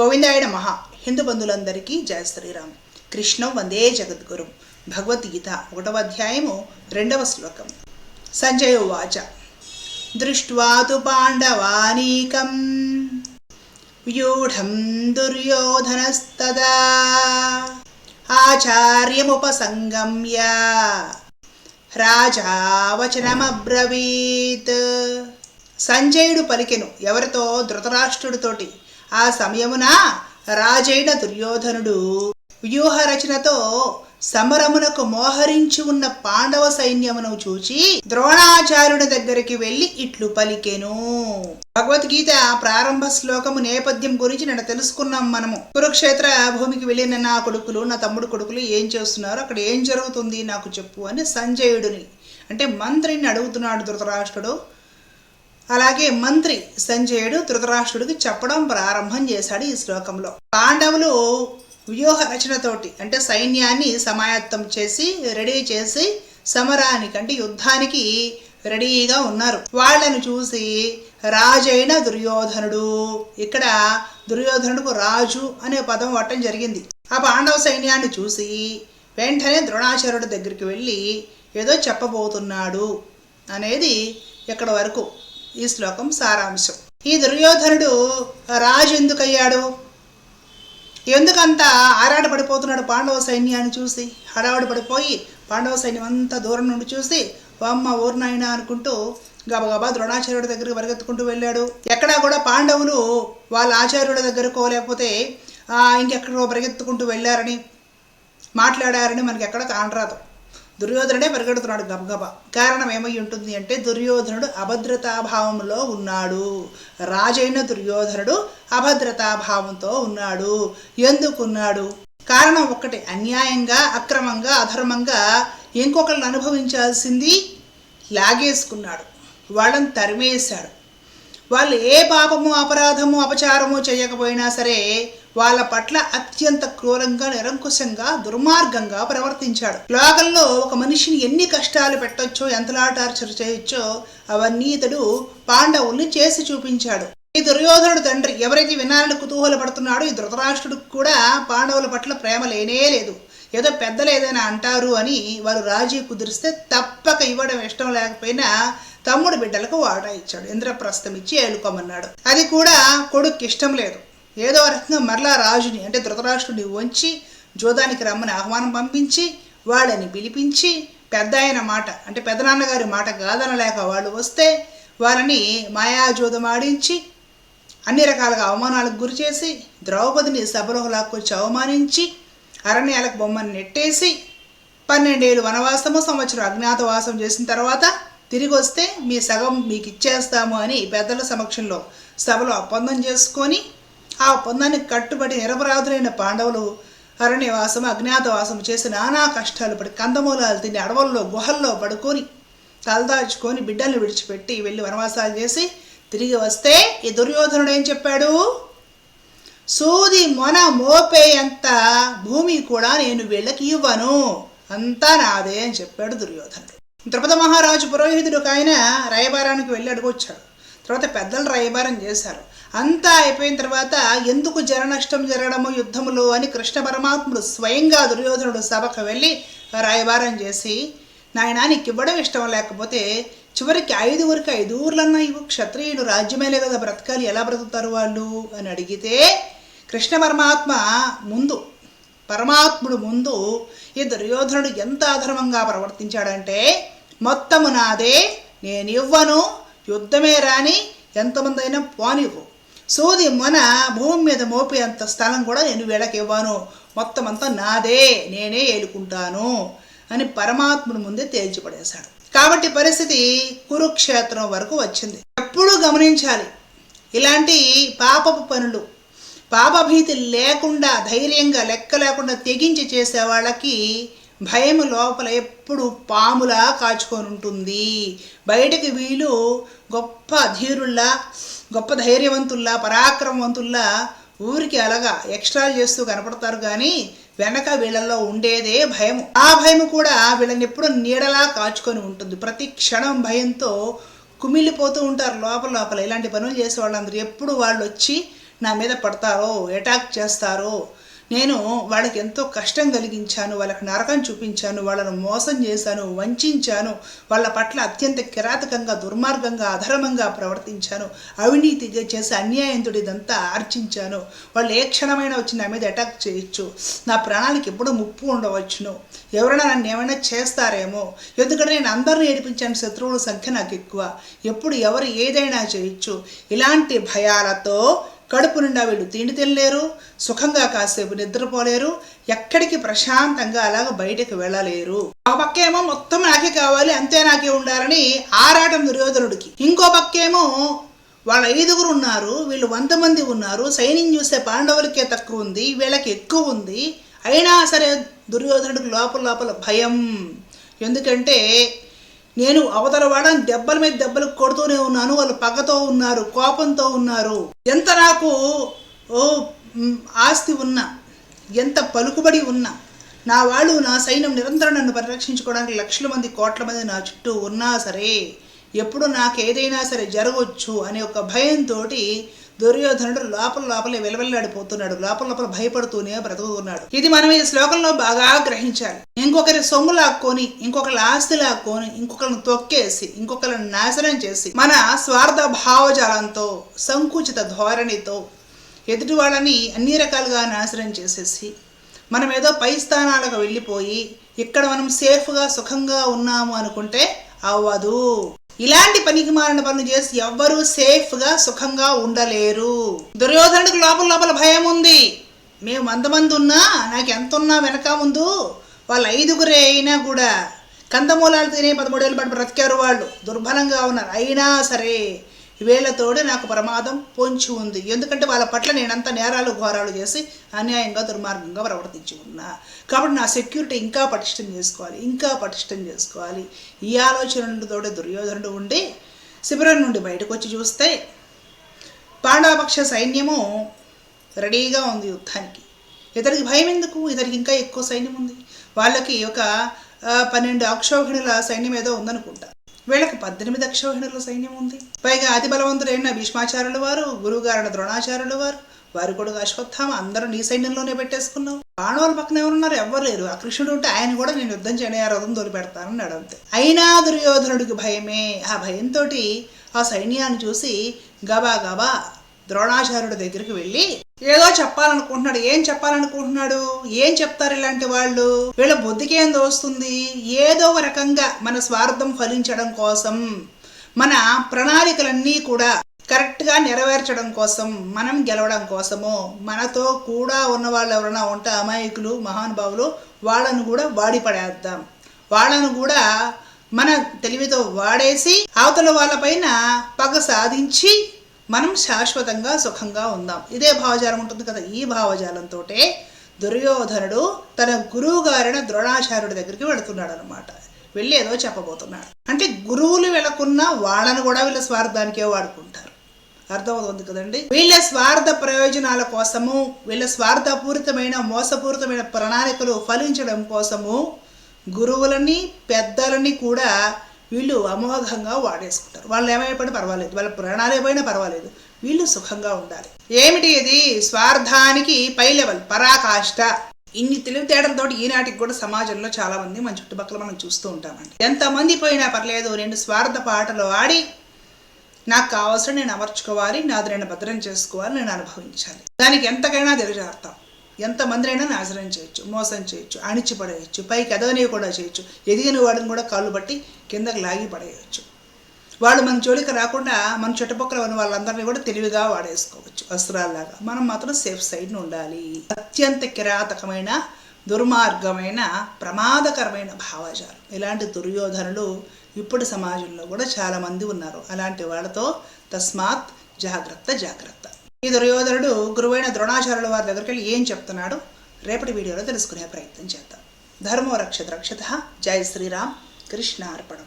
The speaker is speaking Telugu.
గోవిందాయుడ మహా హిందూ బంధువులందరికీ జయ శ్రీరామ్. కృష్ణం వందే జగద్గురు. భగవద్గీత ఒకటవ అధ్యాయము రెండవ శ్లోకం. సంజయ వాచ దృష్ట్వా తు పాండవానీకం. వ్యూఢం దుర్యోధనస్తదా. ఆచార్యముపసంగమ్య. రాజా వచనమబ్రవీత్. సంజయుడు పలికెను ఎవరితో? ధృతరాష్ట్రుడితోటి. ఆ సమయమున రాజైన దుర్యోధనుడు వ్యూహ రచనతో సమరమునకు మోహరించి ఉన్న పాండవ సైన్యమును చూచి ద్రోణాచార్యుని దగ్గరికి వెళ్ళి ఇట్లు పలికెను. భగవద్గీత ప్రారంభ శ్లోకము నేపథ్యం గురించి నేను తెలుసుకున్నాం మనము. కురుక్షేత్ర భూమికి వెళ్ళిన నా కొడుకులు నా తమ్ముడు కొడుకులు ఏం చేస్తున్నారు? అక్కడ ఏం జరుగుతుంది? నాకు చెప్పు అని సంజయుడిని అంటే మంత్రిని అడుగుతున్నాడు ధృతరాష్ట్రుడు. అలాగే మంత్రి సంజయుడు ధృతరాష్ట్రుడికి చెప్పడం ప్రారంభం చేశాడు ఈ శ్లోకంలో. పాండవులు వ్యూహ రచనతోటి అంటే సైన్యాన్ని సమాయత్తం చేసి రెడీ చేసి సమరానికి అంటే యుద్ధానికి రెడీగా ఉన్నారు. వాళ్ళను చూసి రాజైన దుర్యోధనుడు ఇక్కడ దుర్యోధనుడుకు రాజు అనే పదం వాడటం జరిగింది. ఆ పాండవ సైన్యాన్ని చూసి వెంటనే ద్రోణాచార్యుడి దగ్గరికి వెళ్ళి ఏదో చెప్పబోతున్నాడు అనేది ఇక్కడ వరకు ఈ శ్లోకం సారాంశం. ఈ దుర్యోధనుడు రాజు ఎందుకయ్యాడు? ఎందుకంత ఆరాటపడిపోతున్నాడు పాండవ సైన్యాన్ని చూసి? హడావడి పడిపోయి పాండవ సైన్యం అంతా దూరం నుండి చూసి అమ్మ ఊర్నాయన అనుకుంటూ గబగబా ద్రోణాచార్యుడి దగ్గరికి పరిగెత్తుకుంటూ వెళ్ళాడు. ఎక్కడా కూడా పాండవులు వాళ్ళ ఆచార్యుడి దగ్గరకో లేకపోతే ఆ, ఇంకెక్కడికో పరిగెత్తుకుంటూ వెళ్ళారని మాట్లాడారని మనకి ఎక్కడ కానరాదు. దుర్యోధనుడే పరిగెడుతున్నాడు గబగబ కారణం ఏమై ఉంటుంది అంటే దుర్యోధనుడు అభద్రతాభావంలో ఉన్నాడు. రాజైన దుర్యోధనుడు అభద్రతాభావంతో ఉన్నాడు. ఎందుకున్నాడు? కారణం ఒక్కటే అన్యాయంగా అక్రమంగా అధర్మంగా ఇంకొకళ్ళని అనుభవించాల్సింది లాగేసుకున్నాడు. వాళ్ళని తరిమేశాడు. వాళ్ళు ఏ పాపము అపరాధము అపచారము చేయకపోయినా సరే వాళ్ళ పట్ల అత్యంత క్రూరంగా నిరంకుశంగా దుర్మార్గంగా ప్రవర్తించాడు. లోకంలో ఒక మనిషిని ఎన్ని కష్టాలు పెట్టొచ్చో ఎంతలా టార్చర్ చేయొచ్చో అవన్నీ ఇతడు పాండవుల్ని చేసి చూపించాడు. ఈ దుర్యోధనుడు తండ్రి ఎవరైతే వినాలని కుతూహల పడుతున్నాడో ఈ ధృతరాష్ట్రుడికి కూడా పాండవుల పట్ల ప్రేమ లేనే లేదు. ఏదో పెద్దలు ఏదైనా అంటారు అని వారు రాజీ కుదిరిస్తే తప్పక ఇవ్వడం ఇష్టం లేకపోయినా తమ్ముడు బిడ్డలకు వాటా ఇచ్చాడు. ఇంద్రప్రస్థం ఇచ్చి ఏలుకోమన్నాడు. అది కూడా కొడుక్కి ఇష్టం లేదు. ఏదో రకంగా మరలా రాజుని అంటే ధృతరాష్ట్రుని వంచి జోదానికి రమ్మని ఆహ్వానం పంపించి వాళ్ళని పిలిపించి పెద్ద ఆయన మాట అంటే పెదనాన్నగారి మాట కాదనలేక వాళ్ళు వస్తే వాళ్ళని మాయాజోదం ఆడించి అన్ని రకాలుగా అవమానాలకు గురి చేసి ద్రౌపదిని సభలో లాక్కొచ్చి అవమానించి అరణ్యాలకు బొమ్మని నెట్టేసి పన్నెండేళ్ళు వనవాసము సంవత్సరం అజ్ఞాతవాసం చేసిన తర్వాత తిరిగి వస్తే మీ సగం మీకు ఇచ్చేస్తాము అని పెద్దల సమక్షంలో సభలో ఒప్పందం చేసుకొని ఆ ఒప్పందానికి కట్టుబడి నిరపరాధులైన పాండవులు అరణ్యవాసం అజ్ఞాతవాసం చేసి నానా కష్టాలు పడి కందమూలాలు తిని అడవుల్లో గుహల్లో పడుకొని తలదాచుకొని బిడ్డల్ని విడిచిపెట్టి వెళ్ళి వనవాసాలు చేసి తిరిగి వస్తే ఈ దుర్యోధనుడు ఏం చెప్పాడు? సూది మొన మోపేయంత భూమి కూడా నేను వీళ్ళకి ఇవ్వను. అంతా నాదే అని చెప్పాడు దుర్యోధనుడు. ద్రుపద మహారాజు పురోహితుడు ఒక ఆయన రాయబారానికి వెళ్ళి అడుగొచ్చాడు. తర్వాత పెద్దలు రాయబారం చేశారు. అంతా అయిపోయిన తర్వాత ఎందుకు జననష్టం జరగడము యుద్ధములు అని కృష్ణ పరమాత్ముడు స్వయంగా దుర్యోధనుడు సభకు వెళ్ళి రాయబారం చేసి నాయన నీకు ఇవ్వడం ఇష్టం లేకపోతే చివరికి ఐదుగురికి ఐదుగురులన్నా ఇవ్వు క్షత్రియులు లేదు కదా బ్రతకాలి ఎలా బ్రతుకుతారు వాళ్ళు? అని అడిగితే కృష్ణ పరమాత్మ ముందు పరమాత్ముడు ముందు ఈ దుర్యోధనుడు ఎంత అధర్మంగా ప్రవర్తించాడంటే మొత్తము నాదే నేను ఇవ్వను యుద్ధమే రాని ఎంతమంది అయినా పోనివ్వు. సోది మన భూమి మీద మోపే అంత స్థలం కూడా నేను వీళ్ళకి ఇవ్వను. మొత్తం అంతా నాదే నేనే ఏలుకుంటాను అని పరమాత్ముడు ముందే తేల్చిపడేశాడు. కాబట్టి పరిస్థితి కురుక్షేత్రం వరకు వచ్చింది. ఎప్పుడూ గమనించాలి ఇలాంటి పాపపు పనులు పాపభీతి లేకుండా ధైర్యంగా లెక్క లేకుండా తెగించి చేసే వాళ్ళకి భయము లోపల ఎప్పుడు పాములా కాచుకొని ఉంటుంది బయటకి వీళ్ళు గొప్ప ధీరుల్లా గొప్ప ధైర్యవంతుల్లా పరాక్రమవంతుల్లా ఊరికి అలగా ఎక్స్ట్రా చేస్తూ కనపడతారు కానీ వెనక వీళ్ళల్లో ఉండేదే భయం ఆ భయం కూడా వీళ్ళని ఎప్పుడు నీడలా కాచుకొని ఉంటుంది. ప్రతి క్షణం భయంతో కుమిలిపోతూ ఉంటారు లోపల లోపల. ఇలాంటి పనులు చేసే వాళ్ళందరూ ఎప్పుడు వాళ్ళు వచ్చి నా మీద పడతారో అటాక్ చేస్తారో నేను వాళ్ళకి ఎంతో కష్టం కలిగించాను వాళ్ళకి నరకం చూపించాను వాళ్ళను మోసం చేశాను వంచాను వాళ్ళ పట్ల అత్యంత కిరాతకంగా దుర్మార్గంగా అధర్మంగా ప్రవర్తించాను అవినీతిగా చేసి అన్యాయంతుడి ఇదంతా ఆర్జించాను. వాళ్ళు ఏ క్షణమైనా వచ్చి నా మీద అటాక్ చేయొచ్చు. నా ప్రాణానికి ఎప్పుడూ ముప్పు ఉండవచ్చును. ఎవరైనా నన్ను ఏమైనా చేస్తారేమో. ఎందుకంటే నేను అందరిని ఏడిపించాను శత్రువుల సంఖ్య నాకు ఎక్కువ. ఎప్పుడు ఎవరు ఏదైనా చేయొచ్చు. ఇలాంటి భయాలతో కడుపు నిండా వీళ్ళు తిండి తినలేరు సుఖంగా కాసేపు నిద్రపోలేరు ఎక్కడికి ప్రశాంతంగా అలాగ బయటకు వెళ్ళలేరు. ఆ పక్కేమో మొత్తం నాకే కావాలి అంతే నాకే ఉండాలని ఆరాటం దుర్యోధనుడికి. ఇంకో పక్కేమో వాళ్ళ ఐదుగురు ఉన్నారు వీళ్ళు వంద మంది ఉన్నారు సైన్యం చూస్తే పాండవులకే తక్కువ ఉంది వీళ్ళకి ఎక్కువ ఉంది. అయినా సరే దుర్యోధనుడికి లోపల లోపల భయం. ఎందుకంటే నేను అవతల వాడని దెబ్బల మీద దెబ్బలు కొడుతూనే ఉన్నాను వాళ్ళు పగతో ఉన్నారు కోపంతో ఉన్నారు. ఎంత నాకు ఓ ఆస్తి ఉన్నా ఎంత పలుకుబడి ఉన్నా నా వాళ్ళు నా సైన్యం నిరంతరం నన్ను పరిరక్షించుకోవడానికి లక్షల మంది కోట్ల మంది నా చుట్టూ ఉన్నా సరే ఎప్పుడు నాకు ఏదైనా సరే జరగవచ్చు అనే ఒక భయంతో దుర్యోధనుడు లోపల లోపలే వెలవెల్లాడిపోతున్నాడు. లోపల లోపల భయపడుతూనే బ్రతుకుతున్నాడు. ఇది మనం ఈ శ్లోకంలో బాగా గ్రహించాలి. ఇంకొకరి సొమ్ము లాక్కొని ఇంకొకరి ఆస్తి లాక్కొని ఇంకొకరిని తొక్కేసి ఇంకొకరిని నాశనం చేసి మన స్వార్థ భావజాలంతో సంకుచిత ధోరణితో ఎదుటి వాళ్ళని అన్ని రకాలుగా నాశనం చేసేసి మనం ఏదో పై స్థానాలకు వెళ్ళిపోయి ఇక్కడ మనం సేఫ్గా సుఖంగా ఉన్నాము అనుకుంటే అవ్వదు. ఇలాంటి పనికి మారిన పనులు చేసి ఎవ్వరూ సేఫ్గా సుఖంగా ఉండలేరు. దుర్యోధనుడికి లోపల లోపల భయం ఉంది. మేము అంతమంది ఉన్నా నాకు ఎంత ఉన్నా వెనక ముందు వాళ్ళు ఐదుగురే అయినా కూడా కందమూలాలు తినే పదమూడేళ్ళ పాటు బ్రతికారు వాళ్ళు. దుర్బలంగా ఉన్నారు. అయినా సరే వీళ్ళతోడే నాకు ప్రమాదం పొంచి ఉంది. ఎందుకంటే వాళ్ళ పట్ల నేనంత నేరాలు ఘోరాలు చేసి అన్యాయంగా దుర్మార్గంగా ప్రవర్తించి ఉన్నా. కాబట్టి నా సెక్యూరిటీ ఇంకా పటిష్టం చేసుకోవాలి ఇంకా పటిష్టం చేసుకోవాలి. ఈ ఆలోచనలతోటే దుర్యోధనుడు ఉండి శిబిరం నుండి బయటకు వచ్చి చూస్తే పాండవపక్ష సైన్యము రెడీగా ఉంది యుద్ధానికి. ఇతనికి భయం ఎందుకు? ఇతనికి ఇంకా ఎక్కువ సైన్యం ఉంది. వాళ్ళకి ఒక పన్నెండు అక్షోహిణుల సైన్యం ఏదో ఉందనుకుంటా. వీళ్ళకి పద్దెనిమిది అక్షోహిణుల సైన్యం ఉంది. పైగా అతి బలవంతుడైన భీష్మాచార్యుల వారు గురువుగారైన ద్రోణాచార్యుల వారు వారి కొడుకు అశ్వత్థామ అందరూ నీ సైన్యంలోనే పెట్టేసుకున్నావు పాండవుల పక్కన ఎవరున్నారు? ఎవ్వరు లేరు. ఆ కృష్ణుడు ఉంటే ఆయన కూడా నేను యుద్ధం చేయని ఆ రథం దొరిపెడతానని పెడతానన్నాడు అయినా దుర్యోధనుడికి భయమే. ఆ భయంతో ఆ సైన్యాన్ని చూసి గబా గబా ద్రోణాచార్యుడి దగ్గరికి వెళ్ళి ఏదో చెప్పాలనుకుంటున్నాడు ఏం చెప్పాలనుకుంటున్నాడు ఏం చెప్తారు ఇలాంటి వాళ్ళు? వీళ్ళ బుద్ధికేం దోస్తుంది ఏదో ఒక రకంగా మన స్వార్థం ఫలించడం కోసం మన ప్రణాళికలన్నీ కూడా కరెక్ట్గా నెరవేర్చడం కోసం మనం గెలవడం కోసము మనతో కూడా ఉన్న వాళ్ళు ఎవరైనా ఉంటే అమాయకులు మహానుభావులు వాళ్ళను కూడా వాడి పడేద్దాం. వాళ్ళను కూడా మన తెలివితో వాడేసి అవతల వాళ్ళపైన పగ సాధించి మనం శాశ్వతంగా సుఖంగా ఉందాం. ఇదే భావజాలం ఉంటుంది కదా ఈ భావజాలంతో దుర్యోధనుడు తన గురువు గారిన ద్రోణాచార్యుడి దగ్గరికి వెళుతున్నాడు అనమాట వెళ్ళి ఏదో చెప్పబోతున్నాడు. అంటే గురువులు వెళ్ళకున్న వాళ్ళను కూడా వీళ్ళ స్వార్థానికే వాడుకుంటారు. అర్థమవుతుంది కదండి? వీళ్ళ స్వార్థ ప్రయోజనాల కోసము వీళ్ళ స్వార్థపూరితమైన మోసపూరితమైన ప్రణాళికలు ఫలించడం కోసము గురువులని పెద్దలని కూడా వీళ్ళు అమోఘంగా వాడేసుకుంటారు. వాళ్ళు ఏమైపోయినా పర్వాలేదు. వాళ్ళ ప్రాణాలు ఏమైనా పర్వాలేదు. వీళ్ళు సుఖంగా ఉండాలి. ఏమిటి ఇది? స్వార్థానికి పై లెవెల్ పరాకాష్ట. ఇన్ని తెలివితేటలతో ఈనాటికి కూడా సమాజంలో చాలా మంది మన చుట్టుపక్కల మనం చూస్తూ ఉంటామండి. ఎంతమంది పోయినా పర్లేదు రెండు స్వార్థ పాటలు ఆడి నాకు కావాల్సిన నేను అమర్చుకోవాలి నాది నేను భద్రం చేసుకోవాలి నేను అనుభవించాలి. దానికి ఎంతకైనా తెలియజేస్తాం ఎంతమందినైనా నాశనం చేయొచ్చు మోసం చేయొచ్చు అణిచి పడేయచ్చు పైకి ఎదవనివి కూడా చేయొచ్చు ఎదిగిన వాడిని కూడా కాళ్ళు బట్టి కిందకి లాగి పడేయచ్చు. వాళ్ళు మన జోలికి రాకుండా మన చుట్టుపక్కల ఉన్న వాళ్ళందరినీ కూడా తెలివిగా వాడేసుకోవచ్చు అస్త్రాల్లాగా. మనం మాత్రం సేఫ్ సైడ్ను ఉండాలి. అత్యంత కిరాతకమైన దుర్మార్గమైన ప్రమాదకరమైన భావజాలం. ఇలాంటి దుర్యోధనులు ఇప్పుడు సమాజంలో కూడా చాలామంది ఉన్నారు. అలాంటి వాళ్ళతో తస్మాత్ జాగ్రత్త జాగ్రత్త. ఈ దుర్యోధనుడు గురువైన ద్రోణాచార్యుల వారి దగ్గరికి వెళ్ళి ఏం చెప్తున్నాడు? రేపటి వీడియోలో తెలుసుకునే ప్రయత్నం చేద్దాం. ధర్మో రక్షత. రక్షత జై శ్రీరామ్. కృష్ణ అర్పణం